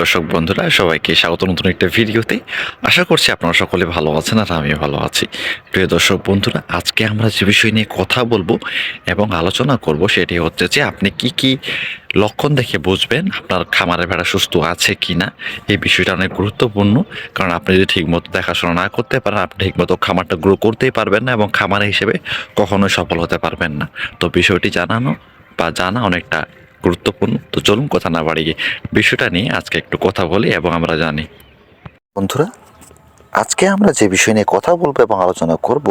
দর্শক বন্ধুরা, সবাইকে স্বাগত নতুন একটা ভিডিওতে। আশা করছি আপনারা সকলে ভালো আছেন আর আমিও ভালো আছি। প্রিয় দর্শক বন্ধুরা, আজকে আমরা যে বিষয় নিয়ে কথা বলব এবং আলোচনা করব সেটি হচ্ছে যে আপনি কি কি লক্ষণ দেখে বুঝবেন, আপনার খামারের ভেড়া সুস্থ আছে কি না এই বিষয়টা অনেক গুরুত্বপূর্ণ। কারণ আপনি যদি ঠিকমতো দেখাশোনা না করতে পারেন, আপনি ঠিকমতো খামারটা গ্রো করতেই পারবেন না এবং খামার হিসেবে কখনোই সফল হতে পারবেন না। তো বিষয়টি জানানো বা জানা অনেকটা গুরুত্বপূর্ণ। তো চলুন কথা না বাড়িয়ে বিষয়টা নিয়ে আজকে একটু কথা বলি এবং আমরা জানি। বন্ধুরা, আজকে আমরা যে বিষয় নিয়ে কথা বলব এবং আলোচনা করব,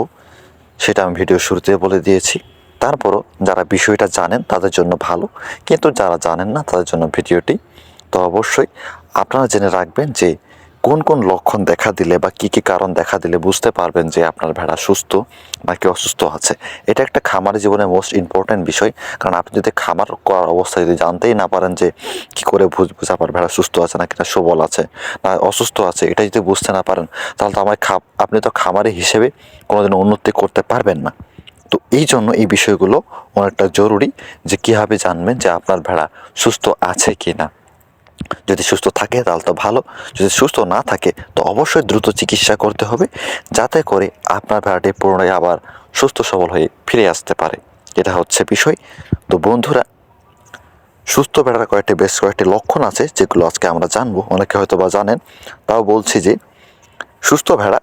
সেটা আমি ভিডিও শুরুতে বলে দিয়েছি। তারপরও যারা বিষয়টা জানেন তাদের জন্য ভালো, কিন্তু যারা জানেন না তাদের জন্য ভিডিওটি, তো অবশ্যই আপনারা জেনে রাখবেন যে কোন কোন লক্ষণ দেখা দিলে বা কি কি কারণ দেখা দিলে বুঝতে পারবেন যে আপনার ভেড়া সুস্থ নাকি অসুস্থ আছে? এটা একটা খামার জীবনে মোস্ট ইম্পর্ট্যান্ট বিষয়। কারণ আপনি যদি খামার করার অবস্থায় যদি জানতেই না পারেন যে কি করে বুঝব আপনার ভেড়া সুস্থ আছে নাকি না সবল আছে না অসুস্থ আছে, এটা যদি বুঝতে না পারেন, তাহলে তো আমার খা, আপনি তো খামারি হিসেবে কোনোদিন উন্নতি করতে পারবেন না। তো এই জন্য এই বিষয়গুলো অনেকটা জরুরি যে কীভাবে জানবেন যে আপনার ভেড়া সুস্থ আছে কি না যদি সুস্থ থাকে, তাহলে তো ভালো। যদি সুস্থ না থাকে, তো অবশ্যই দ্রুত চিকিৎসা করতে হবে, যাতে করে আপনার ভেড়াটি পুনরায় আবার সুস্থ, সবল হয়ে ফিরে আসতে পারে। এটা হচ্ছে বিষয়। তো বন্ধুরা, সুস্থ ভেড়ার কয়েকটি, বেশ কয়েকটি লক্ষণ আছে, যেগুলো আজকে আমরা জানব। অনেকে হয়তো বা জানেন, তাও বলছি যে, সুস্থ ভেড়া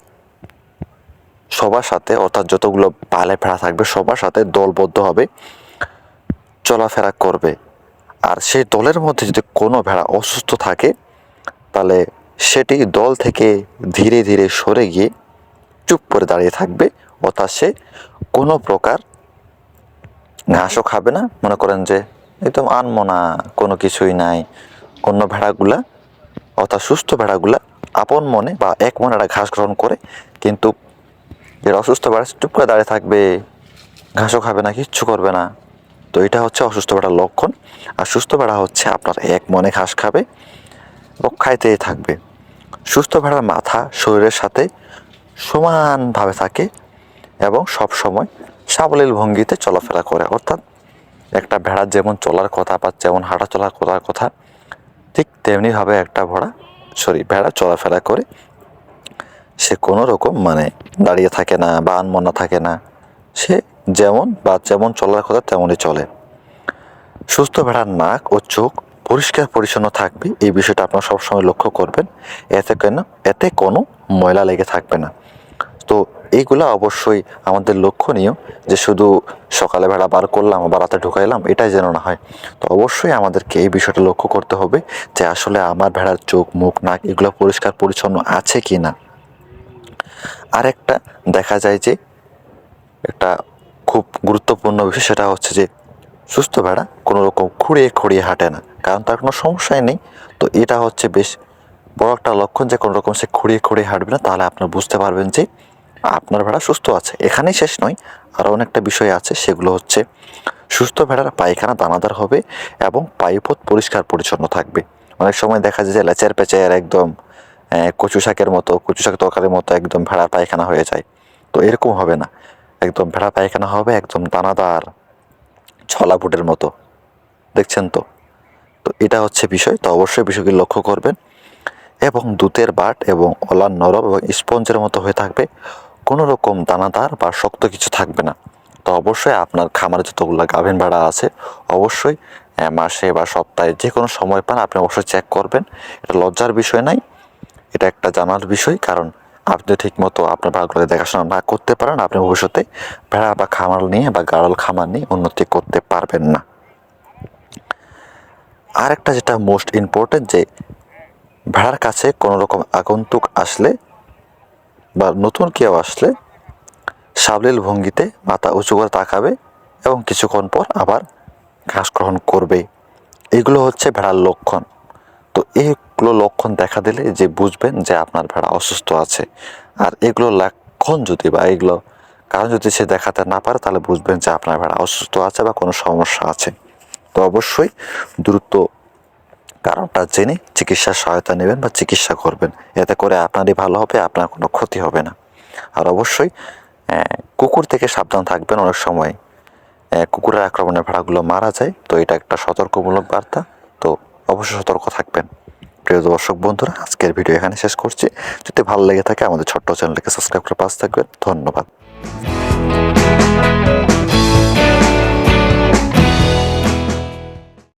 সবার সাথে, অর্থাৎ যতগুলো পালে ভেড়া থাকবে, সবার সাথে দলবদ্ধ হবে চলাফেরা করবে। আর সেই দলের মধ্যে যদি কোনো ভেড়া অসুস্থ থাকে, তাহলে সেটি দল থেকে ধীরে ধীরে সরে গিয়ে চুপ করে দাঁড়িয়ে থাকবে, অর্থাৎ সে কোনো প্রকার ঘাসও খাবে না। মনে করেন যে একদম আনমনা, কোনো কিছুই নাই। অন্য ভেড়াগুলা, অর্থাৎ সুস্থ ভেড়াগুলা আপন মনে বা এক মনে একটা ঘাস গ্রহণ করে, কিন্তু এর অসুস্থ ভেড়া চুপ করে দাঁড়িয়ে থাকবে, ঘাসও খাবে না, কিচ্ছু করবে না। তো এটা হচ্ছে অসুস্থ ভেড়ার লক্ষণ। আর সুস্থ ভেড়া হচ্ছে আপনার এক মনে ঘাস খাবে এবং খাইতেই থাকবে। সুস্থ ভেড়ার মাথা শরীরের সাথে সমানভাবে থাকে এবং সব সময় সাবলীল ভঙ্গিতে চলাফেরা করে। অর্থাৎ একটা ভেড়ার যেমন চলার কথা বা যেমন হাঁটা চলা করার কথা, ঠিক তেমনিভাবে একটা ভেড়া সরি ভেড়া চলাফেরা করে। সে কোনো রকম মানে দাঁড়িয়ে থাকে না বা আনমনা থাকে না। সে যেমন বা যেমন চলার কথা তেমনই চলে। সুস্থ ভেড়ার নাক ও চোখ পরিষ্কার পরিচ্ছন্ন থাকবে, এই বিষয়টা আপনারা সবসময় লক্ষ্য করবেন। এতে কেন, এতে কোনো ময়লা লেগে থাকবে না। তো এইগুলো অবশ্যই আমাদের লক্ষণীয় যে শুধু সকালে ভেড়া বার করলাম বা রাতে ঢুকাইলাম, এটাই যেন না হয়। তো অবশ্যই আমাদেরকে এই বিষয়টা লক্ষ্য করতে হবে যে আসলে আমার ভেড়ার চোখ, মুখ, নাক এগুলো পরিষ্কার পরিচ্ছন্ন আছে কি না আরেকটা দেখা যায় যে একটা খুব গুরুত্বপূর্ণ বিষয়, সেটা হচ্ছে যে সুস্থ ভেড়া কোনো রকম খুঁড়িয়ে খুঁড়িয়ে হাঁটে না, কারণ তার কোনো সমস্যাই নেই। তো এটা হচ্ছে বেশ বড় একটা লক্ষণ যে কোনো রকম সে খুঁড়িয়ে খুঁড়িয়ে হাঁটবে না, তাহলে আপনার বুঝতে পারবেন যে আপনার ভেড়া সুস্থ আছে। এখানেই শেষ নয়, আরও অনেকটা বিষয় আছে, সেগুলো হচ্ছে সুস্থ ভেড়ার পায়খানা দানাদার হবে এবং পাইপথ পরিষ্কার পরিচ্ছন্ন থাকবে। অনেক সময় দেখা যায় যে লেচের পেঁচের একদম কচু শাকের মতো, কচু শাক তরকারির মতো একদম ভেড়ার পায়খানা হয়ে যায়। তো এরকম হবে না। একদম ভেড়া পায়খানা হবে, একদম দানাদার ছলা ফুটের মতো। দেখছেন তো? তো এটা হচ্ছে বিষয়, তো অবশ্যই বিষয়কে লক্ষ্য করবেন। এবং দুধের বাট এবং অলার নরম এবং স্পঞ্জের মতো হয়ে থাকবে, কোনো রকম দানাদার বা শক্ত কিছু থাকবে না। তো অবশ্যই আপনার খামারে যতগুলো গাভীন ভাড়া আছে, অবশ্যই মাসে বা সপ্তাহে যে কোনো সময় পান, আপনি অবশ্যই চেক করবেন। এটা লজ্জার বিষয় নাই, এটা একটা জানার বিষয়, কারণ আপনি ঠিকমতো আপনার ভাড়াগুলো দেখাশোনা না করতে পারেন, আপনি ভবিষ্যতে ভেড়া বা খামার নিয়ে বা গাড়ল খামার নিয়ে উন্নতি করতে পারবেন না। আরেকটা যেটা মোস্ট ইম্পর্টেন্ট যে ভেড়ার কাছে কোনো রকম আগন্তুক আসলে বা নতুন কেউ আসলে সাবলীল ভঙ্গিতে মাথা উঁচু করে তাকাবে এবং কিছুক্ষণ পর আবার ঘাস গ্রহণ করবে। এগুলো হচ্ছে ভেড়ার লক্ষণ। তো এইগুলো লক্ষণ দেখা দিলে যে বুঝবেন যে আপনার ভেড়া অসুস্থ আছে। আর এগুলো লক্ষণ যদি বা এগুলো কারণ যদি সে দেখাতে না পারে, তাহলে বুঝবেন যে আপনার ভেড়া অসুস্থ আছে বা কোনো সমস্যা আছে। তো অবশ্যই দ্রুত কারণটা জেনে চিকিৎসার সহায়তা নেবেন বা চিকিৎসা করবেন। এতে করে আপনারই ভালো হবে, আপনার কোনো ক্ষতি হবে না। আর অবশ্যই কুকুর থেকে সাবধান থাকবেন অনেক সময়। কুকুরের আক্রমণে ভেড়াগুলো মারা যায়। তো এটা একটা সতর্কমূলক বার্তা। অবশ্যই সতর্ক থাকবেন। প্রিয় দর্শক বন্ধুরা, আজকের ভিডিও এখানে শেষ করছি। যদি ভালো লেগে থাকে আমাদের ছোট্ট চ্যানেলটাকে সাবস্ক্রাইব করে পাশ থাকবেন। ধন্যবাদ।